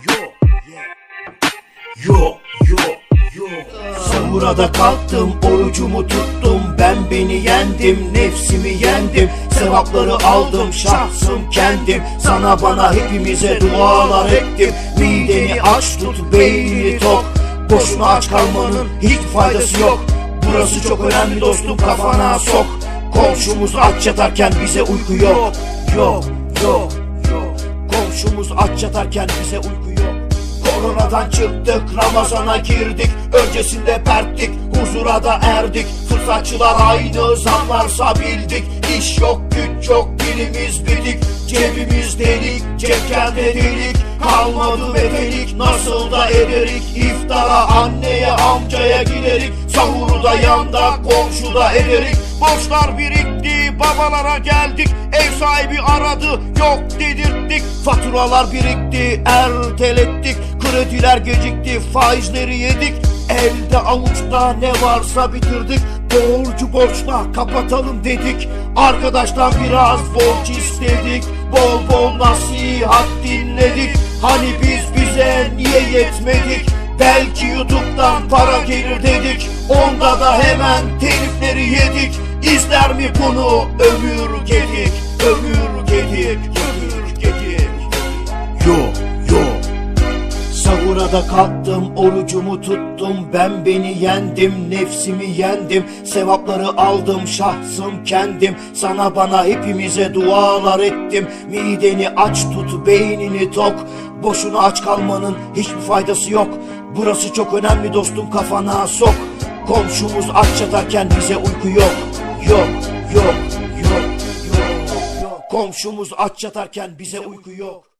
yo, yo, yo, yo. Sahurada kalktım, orucumu tuttum, ben beni yendim, nefsimi yendim, sevapları aldım, şahsım kendim, sana bana hepimize dualar ettim, mideni aç tut, beynini tok, boşuna aç kalmanın hiç faydası yok, burası çok önemli dostum, kafana sok, komşumuz aç yatarken bize uyku yok, yok, yok, komşumuz aç yatarken bize uyku yok. Koronadan çıktık Ramazana girdik. Öncesinde perttik huzura da erdik. Fırsatçılar aynı zamlarsa bildik. İş yok güç yok dilimiz bidik Cebimiz delik cepkende delik. Kalmadı bedelik nasıl da ederik? İftara anneye amcaya giderik. Sahuru da yanda komşu da ederik Borçlar birikti babalara geldik Ev sahibi aradı yok dedirttik. Faturalar birikti ertelettik Krediler gecikti faizleri yedik. Elde avuçta ne varsa bitirdik Borcu borçla kapatalım dedik. Arkadaştan biraz borç istedik Bol bol nasihat dinledik. Hani biz bize niye yetmedik? Belki YouTube'dan para gelir dedik Onda da hemen telifleri yedik İzler mi bunu? Ömür gedik Ömür gedik Ömür gedik Yo yo. Sahura da kalktım, orucumu tuttum, ben beni yendim, nefsimi yendim, sevapları aldım, şahsım kendim, sana bana hepimize dualar ettim, mideni aç tut, beynini tok, boşuna aç kalmanın hiçbir faydası yok, burası çok önemli dostum kafana sok, komşumuz aç yatarken bize uyku yok, yok, yok, yok, yok, yok, komşumuz aç yatarken bize uyku yok.